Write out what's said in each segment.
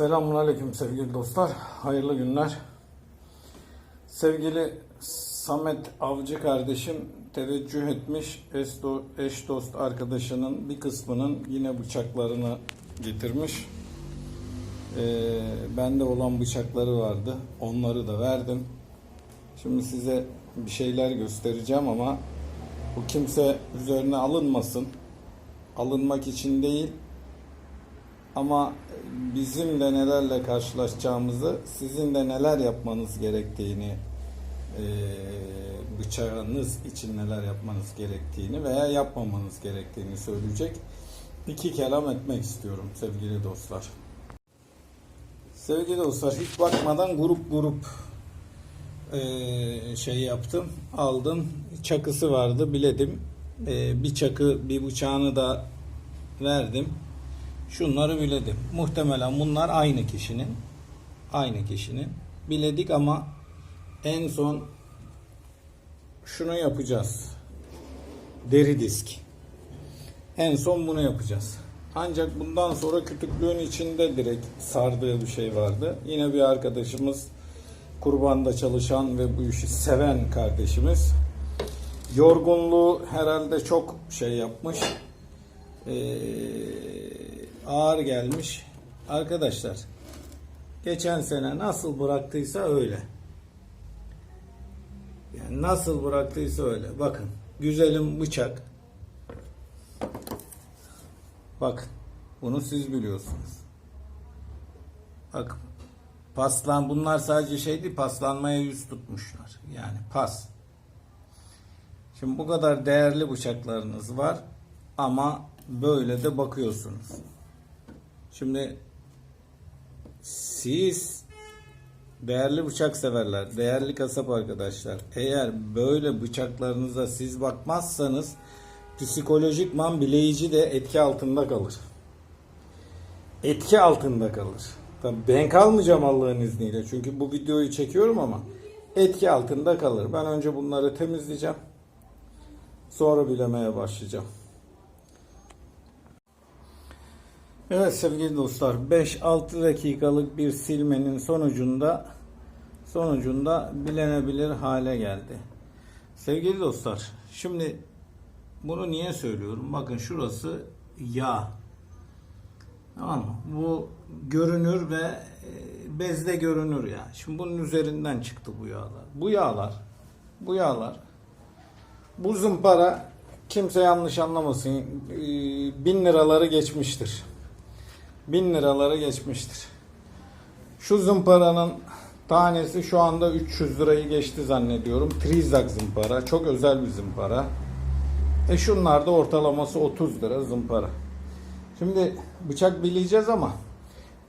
Selamünaleyküm sevgili dostlar. Hayırlı günler. Sevgili Samet Avcı kardeşim teveccüh etmiş. Eş dost arkadaşının bir kısmının yine bıçaklarını getirmiş. Ee, bende olan bıçakları vardı. Onları da verdim. Şimdi size bir şeyler göstereceğim ama bu kimse üzerine alınmasın. Alınmak için değil, ama bizim de nelerle karşılaşacağımızı, sizin de neler yapmanız gerektiğini, eee, bıçağınız için neler yapmanız gerektiğini veya yapmamanız gerektiğini söyleyecek iki kelam etmek istiyorum sevgili dostlar. Sevgili dostlar hiç bakmadan grup grup eee, şey yaptım, aldım. Çakısı vardı, biledim. Eee, bir çakı, bir bıçağını da verdim. Şunları biledim. Muhtemelen bunlar aynı kişinin. Aynı kişinin. Biledik ama en son şunu yapacağız. Deri disk. En son bunu yapacağız. Ancak bundan sonra kütüklüğün içinde direkt sardığı bir şey vardı. Yine bir arkadaşımız kurbanda çalışan ve bu işi seven kardeşimiz. Yorgunluğu herhalde çok şey yapmış. Ee, ağır gelmiş. Arkadaşlar geçen sene nasıl bıraktıysa öyle. Yani nasıl bıraktıysa öyle. Bakın güzelim bıçak. Bakın bunu siz biliyorsunuz. Bakın paslan bunlar sadece şey değil paslanmaya yüz tutmuşlar. Yani pas. Şimdi bu kadar değerli bıçaklarınız var ama böyle de bakıyorsunuz. Şimdi siz değerli bıçak severler, değerli kasap arkadaşlar eğer böyle bıçaklarınıza siz bakmazsanız psikolojikman bileyici de etki altında kalır. Etki altında kalır. Tabii ben kalmayacağım Allah'ın izniyle çünkü bu videoyu çekiyorum ama etki altında kalır. Ben önce bunları temizleyeceğim. Sonra bilemeye başlayacağım. Evet sevgili dostlar 5-6 dakikalık bir silmenin sonucunda sonucunda bilenebilir hale geldi. Sevgili dostlar şimdi bunu niye söylüyorum? Bakın şurası yağ. Tamam mı? Bu görünür ve e, bezde görünür ya. Şimdi bunun üzerinden çıktı bu yağlar. Bu yağlar bu yağlar bu zımpara kimse yanlış anlamasın e, bin liraları geçmiştir. Bin liraları geçmiştir. Şu zımparanın tanesi şu anda 300 lirayı geçti zannediyorum. Trizak zımpara. Çok özel bir zımpara. E şunlar da ortalaması 30 lira zımpara. Şimdi bıçak bileyeceğiz ama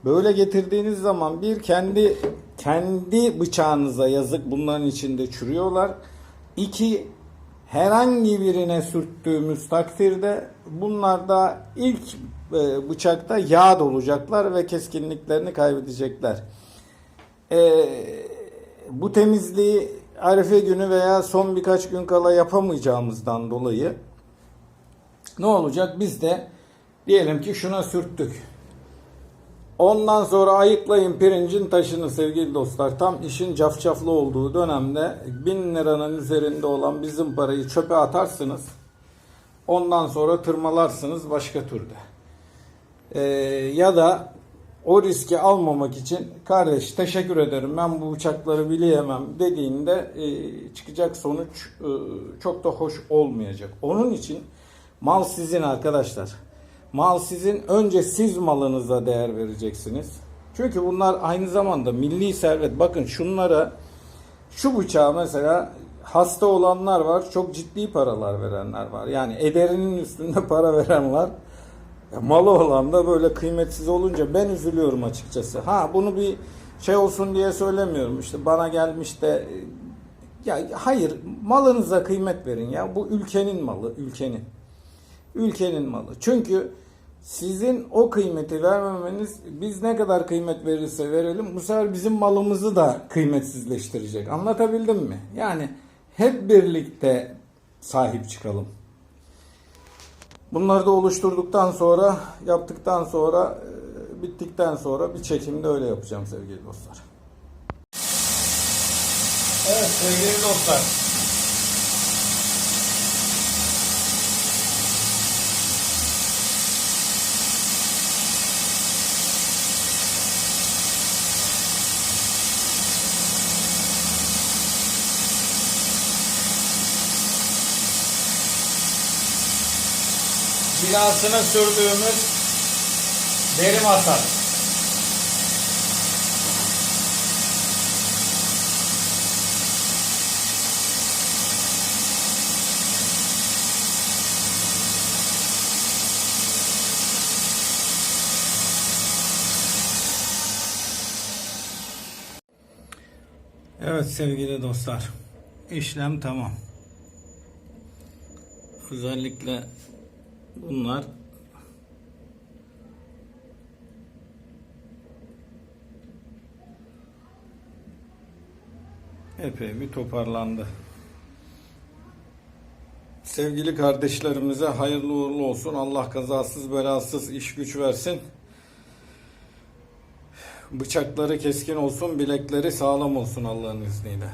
böyle getirdiğiniz zaman bir kendi kendi bıçağınıza yazık bunların içinde çürüyorlar. İki herhangi birine sürttüğümüz takdirde bunlar da ilk e, bıçakta yağ dolacaklar ve keskinliklerini kaybedecekler. E, bu temizliği Arife günü veya son birkaç gün kala yapamayacağımızdan dolayı ne olacak? Biz de diyelim ki şuna sürttük. Ondan sonra ayıklayın pirincin taşını sevgili dostlar. Tam işin cafcaflı olduğu dönemde bin liranın üzerinde olan bizim parayı çöpe atarsınız. Ondan sonra tırmalarsınız başka türde. Ee, ya da o riski almamak için kardeş teşekkür ederim ben bu bıçakları bileyemem dediğinde e, çıkacak sonuç e, çok da hoş olmayacak. Onun için mal sizin arkadaşlar. Mal sizin. Önce siz malınıza değer vereceksiniz. Çünkü bunlar aynı zamanda milli servet. Bakın şunlara şu bıçağı mesela hasta olanlar var. Çok ciddi paralar verenler var. Yani ederinin üstünde para veren var. Malı olan da böyle kıymetsiz olunca ben üzülüyorum açıkçası. Ha bunu bir şey olsun diye söylemiyorum. İşte bana gelmiş de ya hayır malınıza kıymet verin ya. Bu ülkenin malı, ülkenin. Ülkenin malı. Çünkü sizin o kıymeti vermemeniz biz ne kadar kıymet verirse verelim bu sefer bizim malımızı da kıymetsizleştirecek. Anlatabildim mi? Yani hep birlikte sahip çıkalım. Bunları da oluşturduktan sonra, yaptıktan sonra e, Bittikten sonra bir çekimde öyle yapacağım sevgili dostlar. Evet sevgili dostlar. Binasına sürdüğümüz deri masa. Evet sevgili dostlar. işlem tamam. Özellikle bunlar epey bir toparlandı. Sevgili kardeşlerimize hayırlı uğurlu olsun. Allah kazasız belasız iş güç versin. Bıçakları keskin olsun, bilekleri sağlam olsun Allah'ın izniyle.